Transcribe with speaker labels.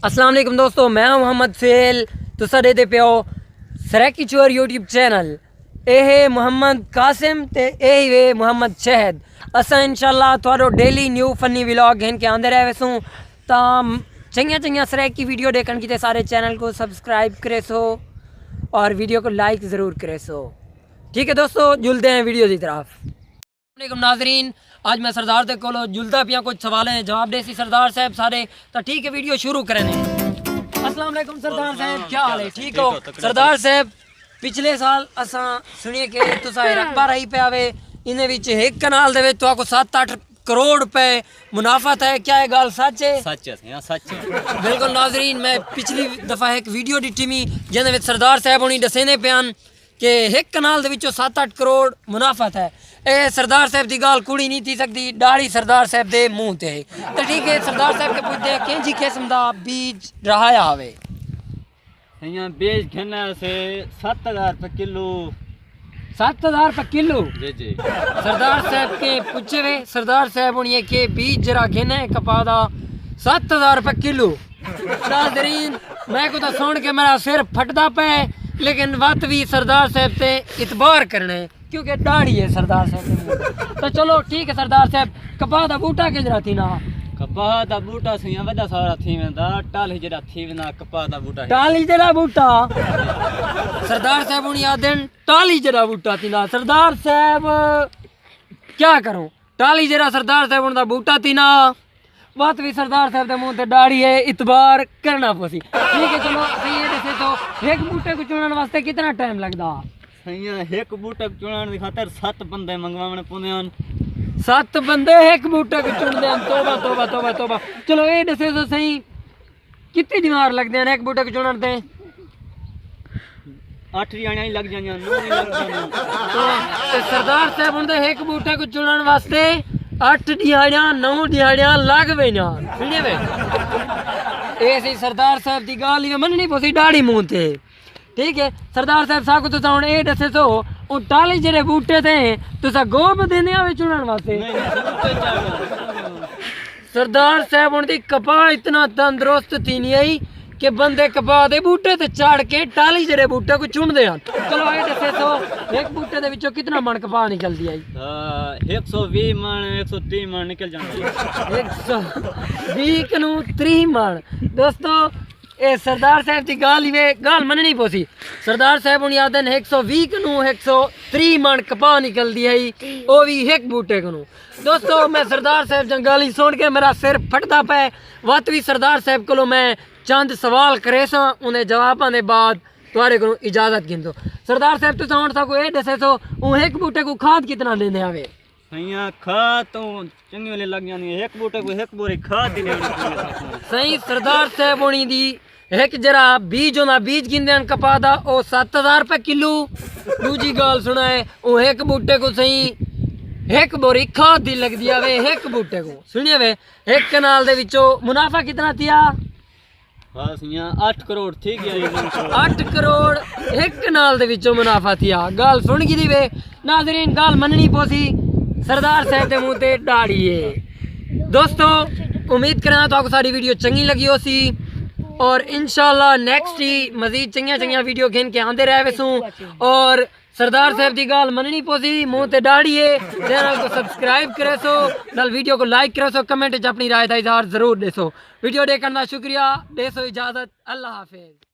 Speaker 1: ਅਸਲਾਮ ਅਲੈਕੁਮ ਦੋਸਤੋ ਮੈਂ ਹਾਂ ਮੁਹੰਮਦ ਫੇਲ ਤੁਸੀਂ ਦੇਖਦੇ ਪਿਓ ਸਰੈਕੀ ਚੋਰ YouTube ਚੈਨਲ ਇਹ ਮੁਹੰਮਦ ਕਾਸਿਮ ਤੇ ਇਹ ਵੇ ਮੁਹੰਮਦ ਸ਼ਹਿਦ ਅਸਾਂ ਇਨਸ਼ਾਅੱਲਾ ਤੁਹਾਡੋ ਡੇਲੀ ਨਿਊ ਫਨੀ ਵਲੌਗ ਘਨ ਕੇ ਆਂਦੇ ਰਹੇ ਵਸੂੰ ਤਾਂ ਚੰਗੀਆਂ ਚੰਗੀਆਂ ਸਰੈਕੀ ਵੀਡੀਓ ਦੇਖਣ की सारे चैनल को सब्सक्राइब करे सो और वीडियो को लाइक ज़रूर करे सो ठीक है दोस्तों जुलते हैं वीडियो की तरफ ਅਸਲਾਮ ਨਾਜ਼ਰੀਨ ਅੱਜ ਮੈਂ ਸਰਦਾਰ ਦੇ ਕੋਲੋਂ ਜੁਲਦਾ ਪਿਆ ਕੁਝ ਸਵਾਲ ਹੈ ਜਵਾਬ ਦੇ ਸੀ। ਸਰਦਾਰ ਸਾਹਿਬ ਸਾਰੇ ਤਾਂ ਠੀਕ ਹੈ ਵੀਡੀਓ ਸ਼ੁਰੂ ਕਰਨੇ ਅਸਲਾਮ ਸਰਦਾਰ ਸਾਹਿਬ ਕੀ ਹਾਲ ਹੈ? ਠੀਕ ਹੋ? ਸਰਦਾਰ ਸਾਹਿਬ ਪਿਛਲੇ ਸਾਲ ਅਸਾਂ ਸੁਣੀਏ ਕਿ ਤੁਸੀਂ ਰਕਬਾ ਰਹੀ ਪਿਆਵੇ ਇਹਨੇ ਵਿੱਚ ਇੱਕ ਕਨਾਲ ਦੇ ਵਿੱਚ ਤੁਹਾਨੂੰ 7-8 ਕਰੋੜ ਰੁਪਏ ਮੁਨਾਫਤ ਹੈ। ਕੀ ਇਹ ਗੱਲ ਸੱਚ ਹੈ?
Speaker 2: ਸੱਚ ਹੈ ਸੱਚ ਹੈ।
Speaker 1: ਬਿਲਕੁਲ ਨਾਜ਼ਰੀਨ ਮੈਂ ਪਿਛਲੀ ਦਫਾ ਇੱਕ ਵੀਡੀਓ ਦਿੱਤੀ ਮੀ ਜਿਹਦੇ ਵਿੱਚ ਸਰਦਾਰ ਸਾਹਿਬ ਹੁਣੀ ਦੱਸੇ ਨੇ ਪਿਆਨ। ਕਿ ਇੱਕ ਕਨਾਲ ਦੇ ਵਿੱਚੋਂ 7-8 ਕਰੋੜ ਮੁਨਾਫਾ ਹੈ। ਇਹ ਸਰਦਾਰ ਸਾਹਿਬ ਦੀ ਗਾਲ ਕੁੜੀ ਨਹੀਂ ਥੀ ਸਕਦੀ ਦਾੜੀ ਸਰਦਾਰ ਸਾਹਿਬ ਦੇ ਮੂੰਹ ਤੇ। ਹੈ ਤਾਂ ਠੀਕ ਹੈ ਸਰਦਾਰ ਸਾਹਿਬ ਕੇ ਪੁੱਛਦੇ ਆ ਕਿੰਜੀ ਕਿਸਮ ਦਾ ਬੀਜ ਰਹਾਇਆ ਆਵੇ?
Speaker 2: यहाँ बेच खेना से सात हजार रुपये किलो
Speaker 1: 7000
Speaker 2: रुपए किलो
Speaker 1: जी जी सरदार साहब के पूछे वे सरदार साहब उन्हें के बीज जरा घेने कपा दा 7000 रुपए किलो नाजरीन मैं को तो सुन के मेरा सिर फटदा पे लेकिन बात भी सरदार साहब से इतबार करना है क्योंकि दाढ़ी है सरदार साहब तो चलो ठीक है सरदार साहब कपाह का बूटा किजरा
Speaker 2: थी ना कपाह का बूटा सुया वॾा सारा थी वेंदा टाली जहिड़ा थी वेंदा कपाह का
Speaker 1: बूटा टाली जहिड़ा बूटा सरदार साहब हुन यादि टाली जहिड़ा बूटा थी ना सरदार साहब क्या करूं टाली जहिड़ा सरदार साहब हुन बूटा थी ना ਬਾਤ ਵੀ ਸਰਦਾਰ ਸਾਹਿਬ ਦੇ ਮੂੰਹ ਤੇ ਦਾੜੀ ਹੈ ਇਤਬਾਰ ਕਰਨਾ ਪਸੀ ਠੀਕ ਹੈ ਚਲੋ ਸਹੀ ਹੈ ਦੱਸੇ ਤੋ ਇੱਕ ਬੂਟੇ ਨੂੰ ਚੁਣਨ ਵਾਸਤੇ ਕਿੰਨਾ ਟਾਈਮ ਲੱਗਦਾ?
Speaker 2: ਸਹੀ ਹੈ ਇੱਕ ਬੂਟੇ ਚੁਣਨ ਦੀ ਖਾਤਰ 7 ਬੰਦੇ ਮੰਗਵਾਉਣੇ ਪੁੰਦੇ ਹਨ।
Speaker 1: ਸੱਤ ਬੰਦੇ ਇੱਕ ਬੂਟੇ ਨੂੰ ਚੁਣਦੇ ਹਨ। ਤੋਬਾ ਤੋਬਾ ਤੋਬਾ ਤੋਬਾ। ਚਲੋ ਇਹ ਦੱਸੇ ਤੋ ਸਹੀ ਕਿੰਨੇ ਦਿਨਾਰ ਲੱਗਦੇ ਹਨ ਇੱਕ ਬੂਟੇ ਚੁਣਨ ਤੇ?
Speaker 2: ਅੱਠ ਰਿਆਣੀਆਂ ਹੀ ਲੱਗ ਜਾਂਦੀਆਂ ਨੌ
Speaker 1: ਤੇ ਸਰਦਾਰ ਸਾਹਿਬ ਹੁੰਦੇ ਇੱਕ ਬੂਟੇ ਕੋ ਚੁਣਨ ਵਾਸਤੇ 8 ਦਿਹਾੜੀਆਂ 9 ਦਿਹਾੜੀਆਂ ਲੱਗ ਪਈਆਂ ਸੁਣਿਏ ਵੇ? ਇਹ ਸੀ ਸਰਦਾਰ ਸਾਹਿਬ ਦੀ ਗੱਲ ਹੀ ਮੰਨਣੀ ਪੋਸੀ ਦਾੜੀ ਮੂੰਹ ਤੇ। ਠੀਕ ਹੈ ਸਰਦਾਰ ਸਾਹਿਬ ਸਾਕੂ ਤੁਸੀਂ ਹੁਣ ਇਹ ਦੱਸੇ ਸੋ ਉਹ ਟਾਲੀ ਜਿਹੜੇ ਬੂਟੇ ਤੇ ਤੁਸੀਂ ਗੋਬ ਦਿੰਦੇ ਆ ਚੁਣਨ ਵਾਸਤੇ। ਸਰਦਾਰ ਸਾਹਿਬ ਹੁਣ ਦੀ ਕਪਾਹ ਇਤਨਾ ਤੰਦਰੁਸਤ ਥੀ ਨਹੀਂ ਆਈ ਕਿ ਬੰਦੇ ਕਪਾਹ ਦੇ ਬੂਟੇ ਤੇ ਚੜ ਕੇ ਟਾਲੀ ਜਿਹੜੇ ਬੂਟੇ ਕੋ ਚੁਣਦੇ ਹਨ। ਚਲੋ ਇਹ ਦੱਸੇ ਸੋ ਇੱਕ ਬੂਟੇ ਦੇ ਵਿੱਚੋਂ ਕਿਤਨਾ ਮਣ ਕਪਾਹ ਨਿਕਲਦੀ ਆਈ
Speaker 2: ਤਾਂ 120 ਮਣ 130 ਮਣ ਨਿਕਲ ਜਾਂਦੇ
Speaker 1: 120 ਨੂੰ 30 ਮਣ। ਦੋਸਤੋ ਇਹ ਸਰਦਾਰ ਸਾਹਿਬ ਦੀ ਗੱਲ ਹੀ ਵੇ ਗੱਲ ਮੰਨਣੀ ਪੋਸੀ ਸਰਦਾਰ ਸਾਹਿਬ ਹੁਣ ਆਦਨ 120 ਨੂੰ 130 ਮਣ ਕਪਾਹ ਨਿਕਲਦੀ ਹੈ ਉਹ ਵੀ ਇੱਕ ਬੂਟੇ ਨੂੰ ਦੋਸਤੋ ਮੈਂ ਸਰਦਾਰ ਸਾਹਿਬ ਜੰਗਾਲੀ ਸੁਣ ਕੇ ਮੇਰਾ ਸਿਰ ਫਟਦਾ ਪਿਆ। ਵਤ ਵੀ ਸਰਦਾਰ ਸਾਹਿਬ ਕੋਲੋਂ ਮੈਂ ਚੰਦ ਸਵਾਲ ਕਰੇ सो उन ਜਵਾਬਾਂ ਦੇ ਬਾਅਦ ਤੁਹਾਡੇ ਕੋਲ ਇਜਾਜ਼ਤ ਗਿੰਦੋ ਸਰਦਾਰ ਸਾਹਿਬ ਤੁਸੀਂ ਹੁਣ ਸਾਕੋ ਇਹ ਦੱਸੇ ਸੋ ਉਹ ਇੱਕ ਬੂਟੇ ਕੋ ਖਾਦ ਕਿਤਨਾ ਲੈਂਦੇ ਆਵੇ?
Speaker 2: ਸਈਆ ਖਾ ਤੋਂ ਚੰਗੀ ਵੇਲੇ ਲੱਗ ਜਾਣੀ ਇੱਕ ਬੂਟੇ ਕੋ ਇੱਕ ਬੋਰੀ ਖਾਦ ਦੀ ਲੈਣੀ
Speaker 1: ਸਹੀ ਸਰਦਾਰ ਸਾਹਿਬ ਹੋਣੀ ਦੀ ਇੱਕ ਜਰਾ ਬੀਜ ਉਹਨਾਂ ਬੀਜ ਗਿੰਦੇ ਹਨ ਕਪਾਹ ਦਾ ਉਹ 7000 ਰੁਪਏ ਕਿਲੋ। ਦੂਜੀ ਗੱਲ ਸੁਣਾਏ ਉਹ ਇੱਕ ਬੂਟੇ ਕੋ ਸਹੀ ਇੱਕ ਬੋਰੀ ਖਾਦ ਦੀ ਲੱਗਦੀ ਆਵੇ ਇੱਕ ਬੂਟੇ ਕੋ। ਸੁਣੀਏ ਵੇ ਇੱਕ ਕਨਾਲ ਦੇ ਵਿੱਚੋਂ ਮੁਨਾਫਾ ਕਿਤਨਾ
Speaker 2: ਤਿਆ? ਫਾਸੀਆਂ 8 ਕਰੋੜ ਠੀਕ ਹੈ
Speaker 1: 8 ਕਰੋੜ ਇੱਕ ਨਾਲ ਦੇ ਵਿੱਚੋਂ ਮੁਨਾਫਾ ਥਿਆ ਗੱਲ ਸੁਣ ਗਈ ਦੀ ਵੇ ਸਰਦਾਰ ਸਾਹਿਬ ਦੇ ਮੂੰਹ ਤੇ ਢਾੜੀਏ। ਦੋਸਤੋ, ਉਮੀਦ ਕਰਾਂ ਤੁਹਾਨੂੰ ਸਾਡੀ ਵੀਡੀਓ ਚੰਗੀ ਲੱਗੀ ਹੋਸੀ। ਔਰ ਇਨਸ਼ਾਅੱਲਾ ਨੈਕਸਟ ਹੀ ਮਜ਼ੀਦ ਚੰਗੀਆਂ ਚੰਗੀਆਂ ਵੀਡੀਓ ਖੇਨ ਕੇ ਆਂਦੇ ਰਹੇ ਵਸੂ। ਔਰ ਸਰਦਾਰ ਸਾਹਿਬ ਦੀ ਗੱਲ ਮੰਨਣੀ ਪੋਸੀ ਮੂੰਹ ਤੇ ਦਾੜੀਏ ਚੈਨਲ ਨੂੰ ਸਬਸਕ੍ਰਾਈਬ ਕਰੇ ਸੋ, ਨਾਲ ਵੀਡੀਓ ਕੋ ਲਾਈਕ ਕਰੇ ਸੋ ਕਮੈਂਟ ਚ ਆਪਣੀ رائے ਦਾ ਇਜ਼ਹਾਰ ਜ਼ਰੂਰ ਦੇਸੋ। ਵੀਡੀਓ ਦੇਖਣ ਦਾ ਸ਼ੁਕਰੀਆ ਦੇਸੋ ਇਜਾਜ਼ਤ ਅੱਲਾ ਹਾਫਿਜ਼।